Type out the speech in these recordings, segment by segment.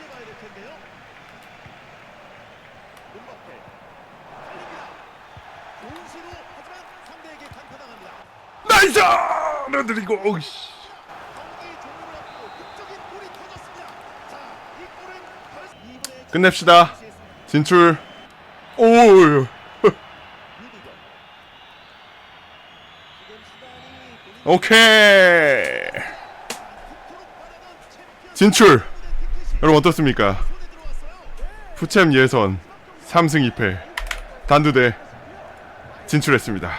살려봐야 될 텐데요. 음바페 달립니다. 좋은 시도 하지만 상대에게 간파당합니다. 나이스! 결... 이번에 끝냅시다. 진출. 오. 지금 시간이 오케이. 챔피언 진출. 여러분 어떻습니까? 푸챔 예선 3승 2패 단두대 진출했습니다.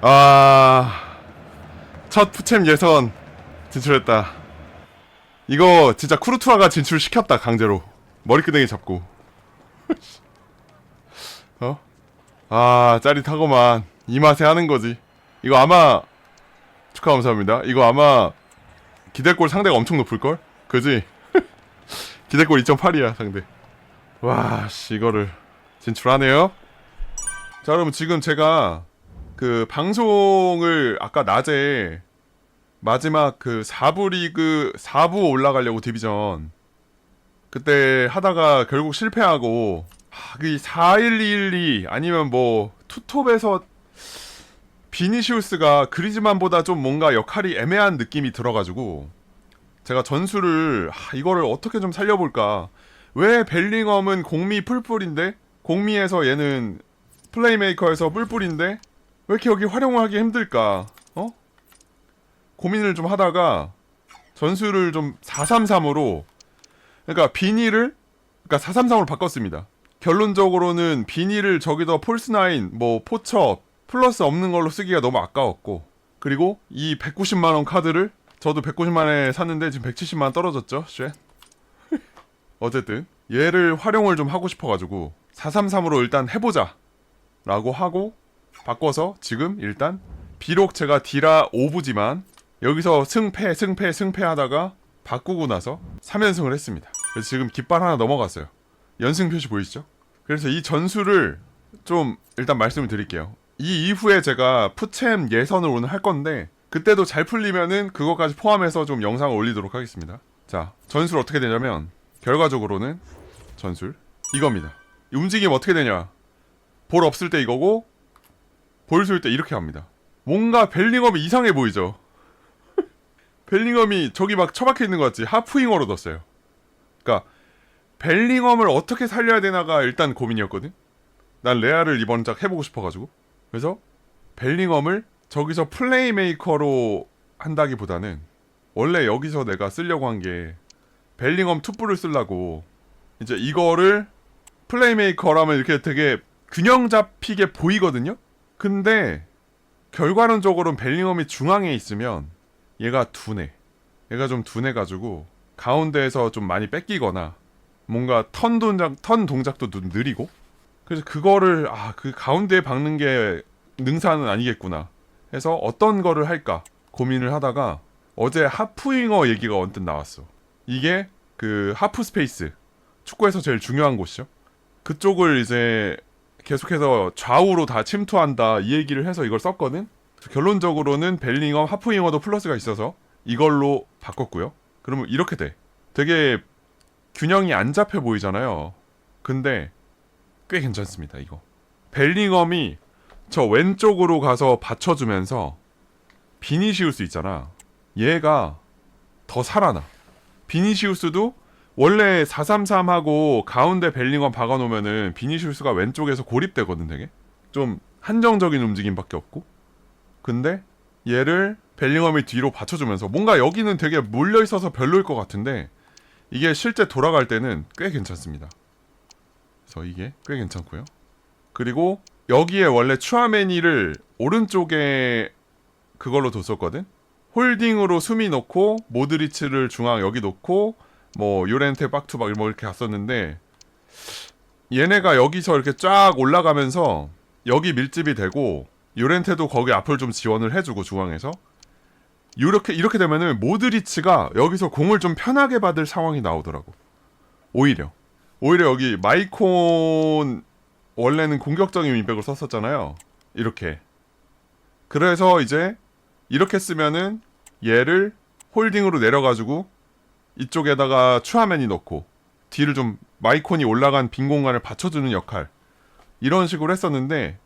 아, 첫 푸챔 예선 진출했다. 이거 진짜 쿠르투아가 진출시켰다 강제로 머리끄댕이 잡고. 어? 아 짜릿하고만 이 맛에 하는 거지. 이거 아마 축하 감사합니다. 이거 아마 기대골 상대가 엄청 높을 걸? 그지? 기대골 2.8이야 상대. 와, 씨 이거를 진출하네요. 자, 여러분 지금 제가 그 방송을 아까 낮에 마지막 그 4부 리그 4부 올라가려고 디비전 그때 하다가 결국 실패하고 하, 그 4112 아니면 뭐 투톱에서 비니시우스가 그리즈만보다 좀 뭔가 역할이 애매한 느낌이 들어가지고 제가 전술을 하, 이거를 어떻게 좀 살려볼까? 왜 벨링엄은 공미 풀뿔인데? 공미에서 얘는 플레이메이커에서 뿔뿔인데? 왜 이렇게 여기 활용하기 힘들까? 어? 고민을 좀 하다가 전술을 좀 433으로 그러니까 비니를 그러니까 433으로 바꿨습니다. 결론적으로는 비니를 저기다 폴스나인 뭐 포처 플러스 없는 걸로 쓰기가 너무 아까웠고 그리고 이 190만 원 카드를 저도 190만 원에 샀는데 지금 170만 원 떨어졌죠 쉣 어쨌든 얘를 활용을 좀 하고 싶어가지고 433으로 일단 해보자 라고 하고 바꿔서 지금 일단 비록 제가 디라 오브지만 여기서 승패 승패 승패 하다가 바꾸고 나서 3연승을 했습니다. 그래서 지금 깃발 하나 넘어갔어요. 연승 표시 보이시죠? 그래서 이 전술을 좀 일단 말씀을 드릴게요 이 이후에 제가 푸챔 예선을 오늘 할 건데 그때도 잘 풀리면은 그것까지 포함해서 좀 영상을 올리도록 하겠습니다. 자, 전술 어떻게 되냐면 결과적으로는 전술 이겁니다. 이 움직임 어떻게 되냐? 볼 없을 때 이거고 볼 쏠 때 이렇게 합니다. 뭔가 벨링엄이 이상해 보이죠? 벨링엄이 저기 막 처박혀 있는 것 같지? 하프윙어로 넣었어요. 그러니까 벨링엄을 어떻게 살려야 되나가 일단 고민이었거든. 난 레아를 이번 작 해보고 싶어가지고 그래서 벨링엄을 저기서 플레이메이커로 한다기보다는 원래 여기서 내가 쓰려고 한 게 벨링엄 투뿔을 쓰려고 이제 이거를 플레이메이커라면 이렇게 되게 균형 잡히게 보이거든요. 근데 결과론적으로는 벨링엄이 중앙에 있으면 얘가 둔해. 얘가 좀 둔해가지고 가운데에서 좀 많이 뺏기거나 뭔가 턴 동작 턴 동작도 좀 느리고 그래서 그거를 아 그 가운데에 박는 게 능사는 아니겠구나. 해서 어떤 거를 할까 고민을 하다가 어제 하프윙어 얘기가 언뜻 나왔어. 이게 그 하프 스페이스 축구에서 제일 중요한 곳이죠. 그쪽을 이제 계속해서 좌우로 다 침투한다 이 얘기를 해서 이걸 썼거든. 결론적으로는 벨링엄 하프윙어도 플러스가 있어서 이걸로 바꿨고요. 그러면 이렇게 돼. 되게 균형이 안 잡혀 보이잖아요. 근데 꽤 괜찮습니다 이거. 벨링엄이 저 왼쪽으로 가서 받쳐주면서 비니시우스 있잖아. 얘가 더 살아나. 비니시우스도 원래 433하고 가운데 벨링엄 박아놓으면은 비니시우스가 왼쪽에서 고립되거든 되게. 좀 한정적인 움직임밖에 없고. 근데 얘를 벨링엄이 뒤로 받쳐주면서 뭔가 여기는 되게 몰려 있어서 별로일 것 같은데 이게 실제 돌아갈 때는 꽤 괜찮습니다 그래서 이게 꽤 괜찮고요. 그리고 여기에 원래 추아메니를 오른쪽에 그걸로 뒀었거든. 홀딩으로 수미 놓고 모드리치를 중앙 여기 놓고 뭐 요렌테 박투박 뭐 이렇게 갔었는데 얘네가 여기서 이렇게 쫙 올라가면서 여기 밀집이 되고 요렌테도 거기 앞을 좀 지원을 해주고 중앙에서 이렇게 이렇게 되면은 모드리치가 여기서 공을 좀 편하게 받을 상황이 나오더라고. 오히려 오히려 여기 마이콘 원래는 공격적인 윙백을 썼었잖아요. 이렇게. 그래서 이제 이렇게 쓰면은 얘를 홀딩으로 내려가지고 이쪽에다가 추하맨이 넣고 뒤를 좀 마이콘이 올라간 빈 공간을 받쳐주는 역할 이런 식으로 했었는데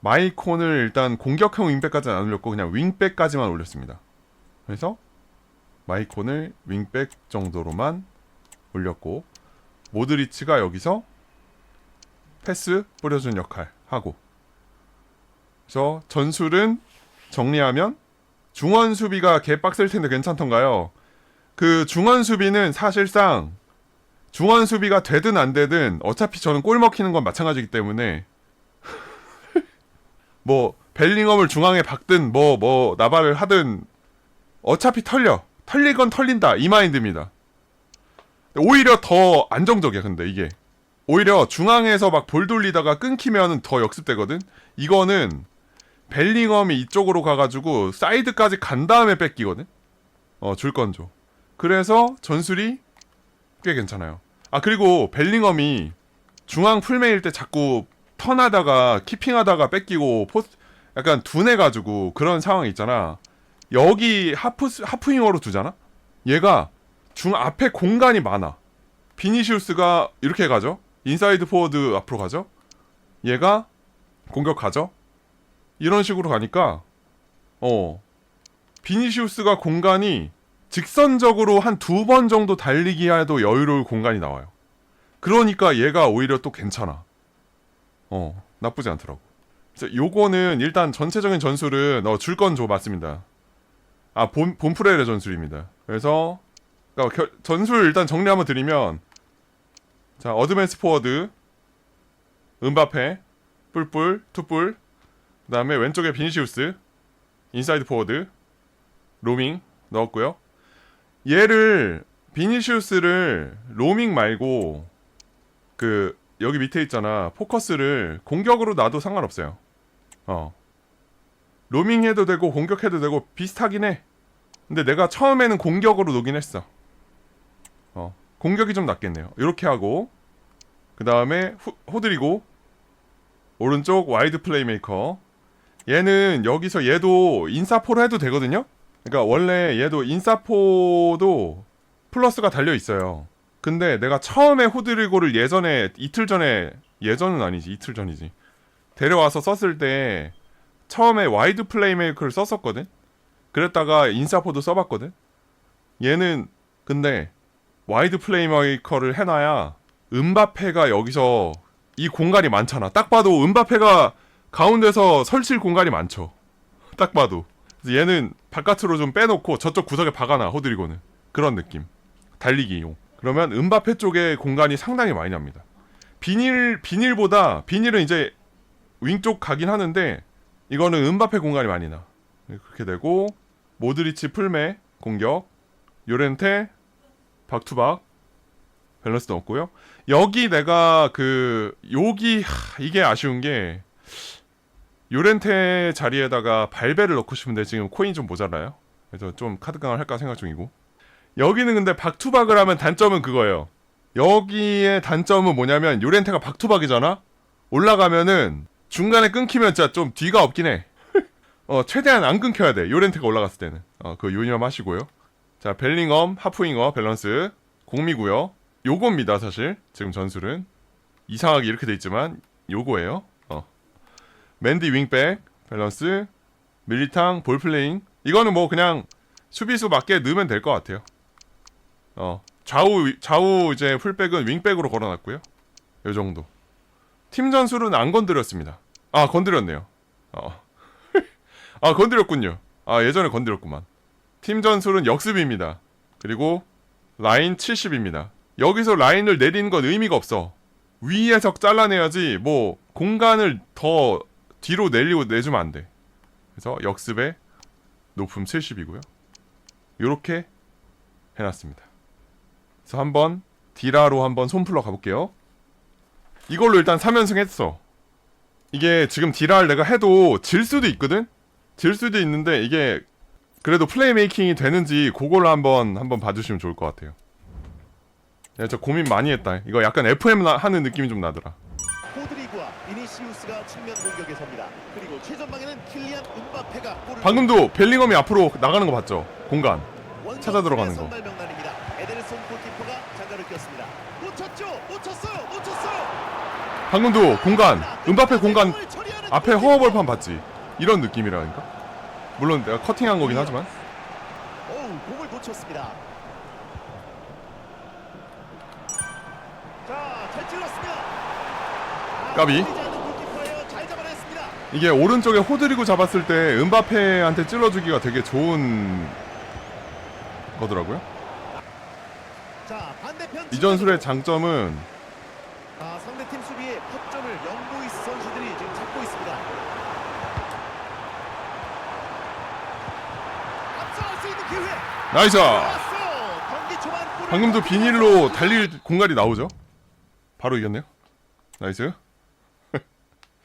마이콘을 일단 공격형 윙백까지는 안 올렸고 그냥 윙백까지만 올렸습니다. 그래서 마이콘을 윙백 정도로만 올렸고 모드리치가 여기서 패스 뿌려주는 역할 하고 그래서 전술은 정리하면 중원 수비가 개 빡셀 텐데 괜찮던가요? 그 중원 수비는 사실상 중원 수비가 되든 안 되든 어차피 저는 골 먹히는 건 마찬가지이기 때문에 뭐 벨링엄을 중앙에 박든 뭐뭐 나발을 하든 어차피 털려 털릴 건 털린다 이 마인드입니다. 오히려 더 안정적이야 근데 이게 오히려 중앙에서 막 볼 돌리다가 끊기면은 더 역습되거든. 이거는 벨링엄이 이쪽으로 가가지고 사이드까지 간 다음에 뺏기거든. 어줄 건 줘. 그래서 전술이 꽤 괜찮아요. 아 그리고 벨링엄이 중앙 풀메일 때 자꾸 턴하다가 키핑하다가 뺏기고 포스 약간 둔해가지고 그런 상황이 있잖아. 여기 하프 하프윙어로 두잖아. 얘가 중 앞에 공간이 많아. 비니시우스가 이렇게 가죠. 인사이드 포워드 앞으로 가죠. 얘가 공격 가죠. 이런 식으로 가니까 어 비니시우스가 공간이 직선적으로 한 두 번 정도 달리기 해도 여유로울 공간이 나와요. 그러니까 얘가 오히려 또 괜찮아. 어 나쁘지 않더라고. 그래서 요거는 일단 전체적인 전술은 어, 줄 건 줘 맞습니다. 아 본, 본프레의 전술입니다. 그래서 그러니까 결- 전술 일단 정리 한번 드리면 자 어드밴스 포워드 은바페 뿔뿔 투뿔 그 다음에 왼쪽에 비니시우스 인사이드 포워드 로밍 넣었고요. 얘를 비니시우스를 로밍 말고 그 여기 밑에 있잖아 포커스를 공격으로 놔도 상관없어요. 어. 로밍 해도 되고 공격해도 되고 비슷하긴 해. 근데 내가 처음에는 공격으로 놓긴 했어 어 공격이 좀 낫겠네요. 이렇게 하고 그 다음에 호드리고 오른쪽 와이드 플레이메이커. 얘는 여기서 얘도 인사포로 해도 되거든요? 그러니까 원래 얘도 인사포도 플러스가 달려 있어요. 근데 내가 처음에 호드리고를 예전에 이틀 전에 예전은 아니지 이틀 전이지. 데려와서 썼을 때 처음에 와이드 플레이메이커를 썼었거든? 그랬다가 인사포도 써봤거든? 얘는 근데 와이드 플레이메이커를 해놔야 은바페가 여기서 이 공간이 많잖아. 딱 봐도 은바페가 가운데서 설칠 공간이 많죠. 딱 봐도. 얘는 바깥으로 좀 빼놓고 저쪽 구석에 박아놔 호드리고는 그런 느낌. 달리기용. 그러면 은바페 쪽에 공간이 상당히 많이 납니다. 비닐 비닐보다 비닐은 이제 윙쪽 가긴 하는데 이거는 은바페 공간이 많이 나. 그렇게 되고 모드리치 풀메 공격 요렌테 박투박 밸런스 넣었고요. 여기 내가 그 여기 하, 이게 아쉬운 게 요렌테 자리에다가 발베를 넣고 싶은데 지금 코인 좀 모자라요. 그래서 좀 카드 강을 할까 생각 중이고. 여기는 근데 박투박을 하면 단점은 그거예요. 여기의 단점은 뭐냐면 요렌테가 박투박이잖아. 올라가면은 중간에 끊기면 진짜 좀 뒤가 없긴 해. 어 최대한 안 끊겨야 돼. 요렌테가 올라갔을 때는. 어 그거 유념하시고요. 자 벨링엄 하프윙어 밸런스 공미고요. 요겁니다 사실 지금 전술은 이상하게 이렇게 돼 있지만 요거예요. 어. 맨디 윙백 밸런스 밀리탕 볼플레잉 이거는 뭐 그냥 수비수 맞게 넣으면 될 것 같아요. 어 좌우 위- 좌우 이제 풀백은 윙백으로 걸어놨고요. 요 정도. 팀 전술은 안 건드렸습니다. 아 건드렸네요. 어. 아 건드렸군요. 아 예전에 건드렸구만. 팀 전술은 역습입니다. 그리고 라인 70입니다. 여기서 라인을 내리는 건 의미가 없어. 위에서 잘라내야지 뭐 공간을 더 뒤로 내리고 내주면 안 돼. 그래서 역습의 높음 70이고요. 요렇게 해놨습니다. 그래서 한번 디라로 한번 손풀러 가볼게요. 이걸로 일단 3연승 했어. 이게 지금 디라를 내가 해도 질 수도 있거든? 질 수도 있는데 이게 그래도 플레이메이킹이 되는지 그걸로 한번 한번 봐주시면 좋을 것 같아요. 야, 저 고민 많이 했다. 이거 약간 FM 나- 하는 느낌이 좀 나더라. 호드리그와 비니시우스가 측면 공격에 섭니다. 그리고 최전방에는 킬리안 은바페가 골을 방금도 벨링엄이 앞으로 나가는 거 봤죠? 공간. 찾아 들어가는 거. 선발 명단입니다. 에데르손 골키퍼가 장갑을 꼈습니다. 놓쳤죠? 놓쳤어요. 놓쳤어요. 방금도 공간 은바페 공간 앞에. 허허벌판 봤지 이런 느낌이라니까 물론 내가 커팅한 거긴 하지만 어우, 공을 놓쳤습니다. 자, 잘 찔렀습니다. 아, 까비. 보이지 않는 골키퍼예요. 잘 잡아냈습니다. 이게 오른쪽에 호드리고 잡았을 때 은바페한테 찔러주기가 되게 좋은 거더라고요 자, 반대편 이 전술의 장점은 아, 상대팀 수비에 허점을 영보이스 선수들이 지금 잡고 있습니다. 앞서갈 수 있는 기회. 나이스. 방금도 비닐로 달릴 공간이 나오죠? 바로 이겼네요. 나이스